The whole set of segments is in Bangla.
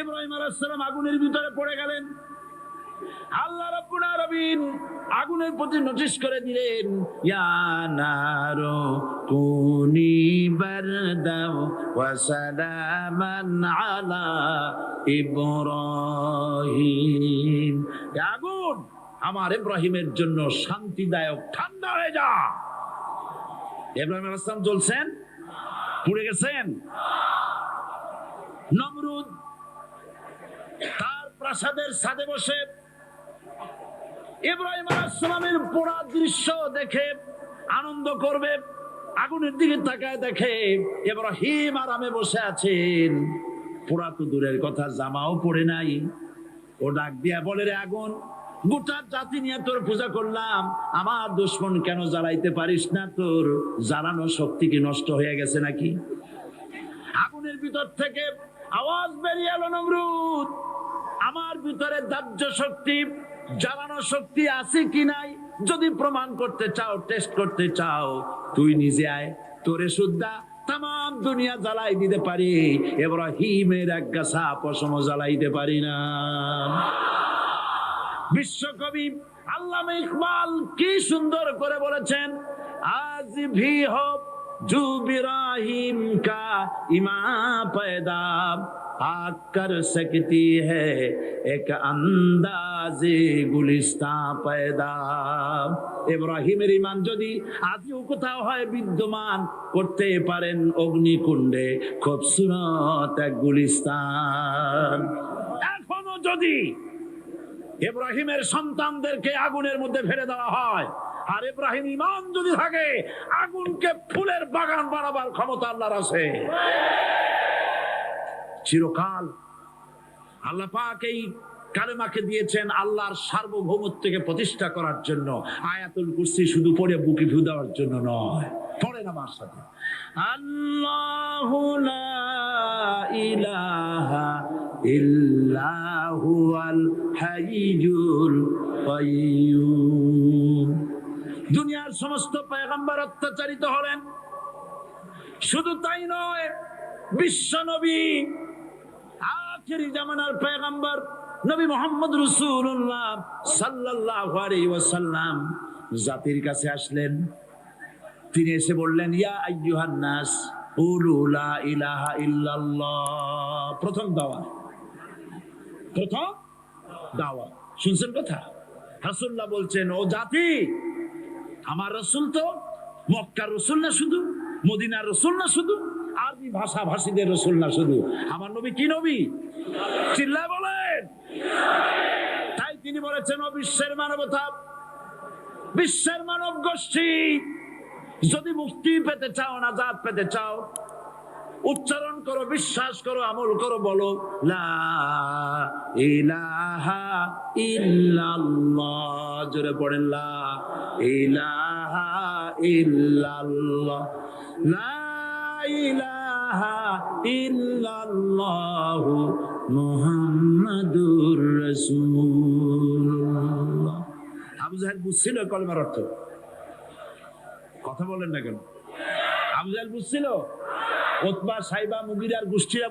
ইব্রাহিম আলাইসালাম আগুনের ভিতরে পড়ে গেলেন। আল্লাহ রাব্বুল আলামিন আগুনের প্রতি নোটিশ করে দিলেন, ইয়া নারু কুনি বারদাও ওয়া সালামান আগুন আমার ইব্রাহিমের জন্য শান্তিদায়ক, ঠান্ডা হয়ে যা। ইব্রাহিম আলাইহিস জ্বলছেন? পুড়ে গেছেন? নমরুদ প্রাসাদের ছাদে বসে ইব্রাহিম আলাইসালামের পোড়া দৃশ্য দেখে আনন্দ করবে, আগুনের দিকে তাকায় দেখে ইব্রাহিম আরামে বসে আছেন। পোড়া তো দূরের কথা, জামাও পড়ে নাই। ও ডাক দিয়া বলে, রে আগুন, গোটা জাতি নিয়ে তোর পূজা করলাম। আমার দুশ্মন কেন জ্বালাইতে পারিস না তোর? জ্বালানো শক্তি কি নষ্ট হয়ে গেছে নাকি? আগুনের ভিতর থেকে আওয়াজ বেরিয়ে এলো নমরুদ। আমার ভিতরে দাহ্য শক্তি জ্বালানো শক্তি আছে কি নাই, যদি প্রমাণ করতে চাও টেস্ট করতে চাও, তুই নিজে আয়, তোরে সুদ্ধা তাম দুনিয়া জ্বালাই দিতে পারি এক গাছা পশম পারি না। বিশ্বকবি আল্লামা ইকবাল কি সুন্দর করে বলেছেন, আজ ভি হোক জু বিরাহিম কা ইমা पैदा आग कर सकती है एक अंदाजे गुलिस्ता पैदा ইব্রাহিমের ইমান যদি আজও কোথাও হয় বিদ্যমান করতে পারেন অগ্নিকুণ্ডে খুব সুরত এক গুলিস্তান এখনো যদি ইব্রাহিমের সন্তানদেরকে আগুনের মধ্যে ফেলে দেওয়া হয় আর ইব্রাহিম ইমান যদি থাকে আগুনকে ফুলের বাগান বানাবার ক্ষমতা আল্লাহর আছে চিরকাল আল্লাহ পাক এই কালেমাকে দিয়েছেন আল্লাহর সার্বভৌমত্বকে প্রতিষ্ঠা করার জন্য। আয়াতুল কুস্তি শুধু পড়ে বুকে ফু দেওয়ার জন্য নয়। পড়েন আমার সাথে। আল্লাহু লা ইলাহা ইল্লাহু আল হাইয়ুল কাইয়্যুম দুনিয়ার সমস্ত পয়গম্বর অত্যাচারিত হলেন। শুধু তাই নয় বিশ্ব নবী আখেরি জামানার পয়গম্বর নবী মোহাম্মদ রসুল্লাহ ওয়াসাল্লাম জাতির কাছে আসলেন। তিনি এসে বললেন, ইয়া প্রথম দাওয়া। প্রথম দাওয়া। শুনছেন কথা? রাসূলুল্লাহ বলছেন, ও জাতি, আমার রসুল তো মক্কার রসুল না শুধু, মদিনার রসুল না শুধু আরবি ভাষা ভাষীদের রসুল না শুধু। আমার নবী কি নবী? চিল্লা বলেন। তাই তিনি বলেছেন, ও বিশ্বের মানবতা, বিশ্বের মানব গোষ্ঠী, যদি মুক্তি পেতে চাও না জাত পেতে চাও, উচ্চারণ করো, বিশ্বাস করো, আমল করো, বলো জোরে পড়েন, লা ইলাহা ইল্লাল্লাহ। লা কলমার কথা বলেন না কেন? সাইবা গোষ্ঠীরা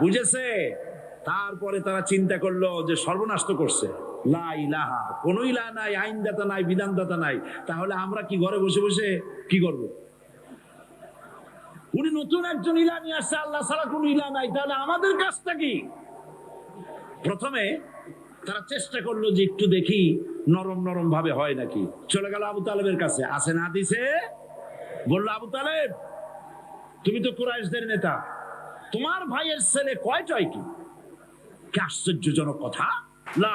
বুঝেছে? তারপরে তারা চিন্তা করল যে সর্বনাশ তো করছে। লা ইলাহা, কোন ইলাহ নাই, আইনদাতা নাই, বিধানদাতা নাই। তাহলে আমরা কি ঘরে বসে বসে কি করব? উনি নতুন একজন ইলা নিয়ে আসছে আল্লাহ ছাড়া কোন ইলা নাই। তাহলে আমাদের কাজটা কি? প্রথমে তারা চেষ্টা করল যে একটু দেখি নরম নরম ভাবে হয় নাকি। চলে গেল আবু তালেবের কাছে। আসে না দিছে বলল, আবু তালেব, তুমি তো কুরাইশদের নেতা। তোমার ভাইয়ের ছেলে কয়টাই কি? কি আশ্চর্যজনক কথা। লা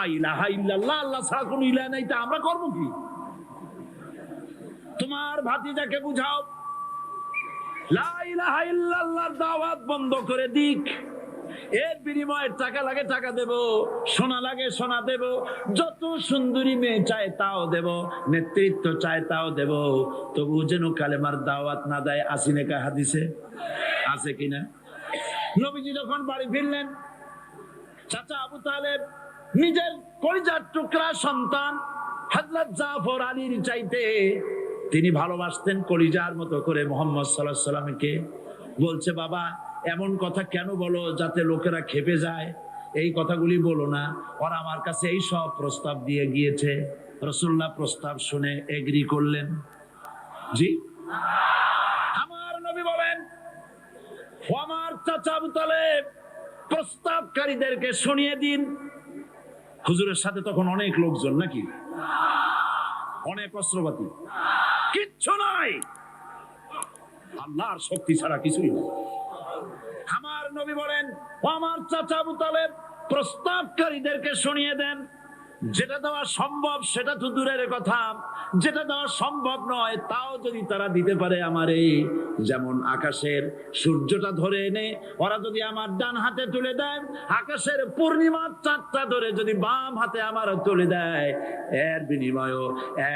ইল্লাল্লাহ, আল্লাহ ছাড়া কোনো ইলাহ নাই, তা আমরা করব কি? তোমার ভাতিজাকে বুঝাও। দাওয়াত বন্ধ করে দিক। এর বিনিময়ে টাকা লাগে টাকা দেব, সোনা লাগে সোনা দেব, যত সুন্দরী মেয়ে চায় তাও দেব, নেতৃত্ব চায় তাও দেব। তবু যেন কালেমার দাওয়াত না দেয় আসিনে কা হাদিসে? আছে কিনা নবীজি যখন বাড়ি ফিরলেন, চাচা আবু তালেব নিজের পরিজার টুকরা সন্তান হজরত জাফর আলীর চাইতে তিনি ভালোবাসতেন কলিজার মতো করে মোহাম্মদ সাল্লাহ সাল্লামকে। বলছে, বাবা, এমন কথা কেন বলো যাতে লোকেরা খেপে যায়? এই কথাগুলি বলো না। ওরা আমার কাছে এই সব প্রস্তাব দিয়ে গিয়েছে। রসুল্লাহ প্রস্তাব শুনে এগ্রি করলেন। জি। আমার নবী বলেন আমার চাচা তালে প্রস্তাবকারীদেরকে শুনিয়ে দিন। হুজুরের সাথে তখন অনেক লোকজন নাকি? অনেক অস্ত্রপাতি। কিচ্ছু নাই। আল্লাহর শক্তি ছাড়া কিছুই নাই। আমার নবী বলেন আমার চাচা প্রস্তাবকারীদেরকে শুনিয়ে দেন যেটা দেওয়া সম্ভব, সেটা তো দূরের কথা। যেটা দেওয়া সম্ভব নয়, তাও যদি তারা দিতে পারে আমার এই যেমন আকাশের সূর্যটা ধরে এনে, ওরা যদি আমার ডান হাতে তুলে দেয়, আকাশের পূর্ণিমার চাঁদটা ধরে যদি বাম হাতে আমার তুলে দেয়, এর বিনিময়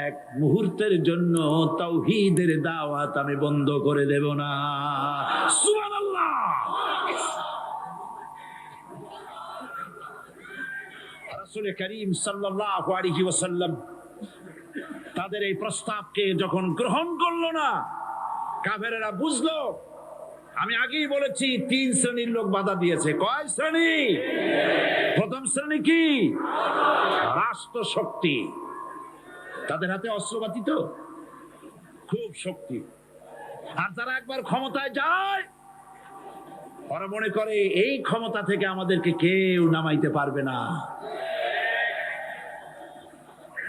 এক মুহূর্তের জন্য তাওহীদের দাওয়াত আমি বন্ধ করে দেব না। সুবহানাল্লাহ রাসূল করিম সাল্লাল্লাহু আলাইহি ওয়াসাল্লাম তাদের এই প্রস্তাবকে যখন গ্রহণ করল না, কাফেরেরা বুঝলো, আমি আগেই বলেছি, তিন শ্রেণির লোক বাধা দিয়েছে। কয় শ্রেণি? প্রথম শ্রেণি কি? রাষ্ট্র শক্তি তাদের হাতে অস্ত্রপাতি তো? খুব শক্তি। আর যারা একবার ক্ষমতায় যায়, ওরা মনে করে, এই ক্ষমতা থেকে আমাদেরকে কেউ নামাইতে পারবে না।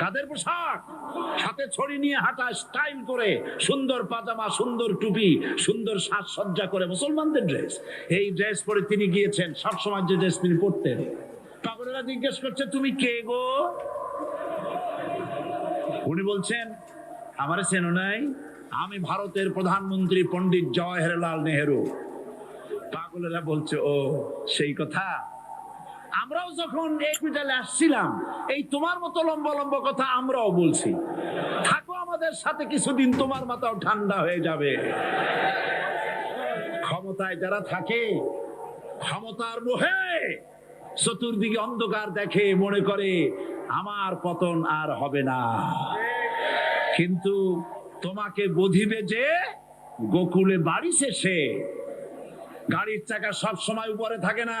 কাদের পোশাক? হাতে ছড়ি নিয়ে হাঁটা স্টাইল করে, সুন্দর পাজামা, সুন্দর টুপি, সুন্দর সাজসজ্জা করে মুসলমানদের ড্রেস এই ড্রেস পরে তিনি গিয়েছেন, সবসময় যে ড্রেস তিনি পরতেন। পাগলেরা জিজ্ঞেস করছে, তুমি কে গো? উনি বলছেন, আমার চেনো নাই, আমি ভারতের প্রধানমন্ত্রী পণ্ডিত জওয়াহরলাল নেহেরু। পাগলেরা বলছে, ও, সেই কথা? আমরাও যখন একুইটালে আসছিলাম, এই তোমার মতো লম্বা লম্বা কথা আমরাও বলছি। থাকো আমাদের সাথে, কিছুদিন তোমার মাথাও ঠান্ডা হয়ে যাবে। ক্ষমতায় যারা থাকে, ক্ষমতার মোহে চতুর্দিকে অন্ধকার দেখে মনে করে, আমার পতন আর হবে না। কিন্তু তোমাকে বধিবে যে, গোকুলে বাড়ি শেষে গাড়ির চাকা সব সময় উপরে থাকে না।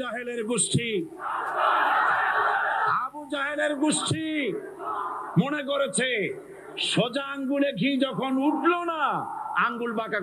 জাহেলের গোষ্ঠী। আবু জাহেলের গোষ্ঠী মনে করেছে, সোজা আঙ্গুলে ঘি যখন উঠল না, আঙ্গুল বাঁকা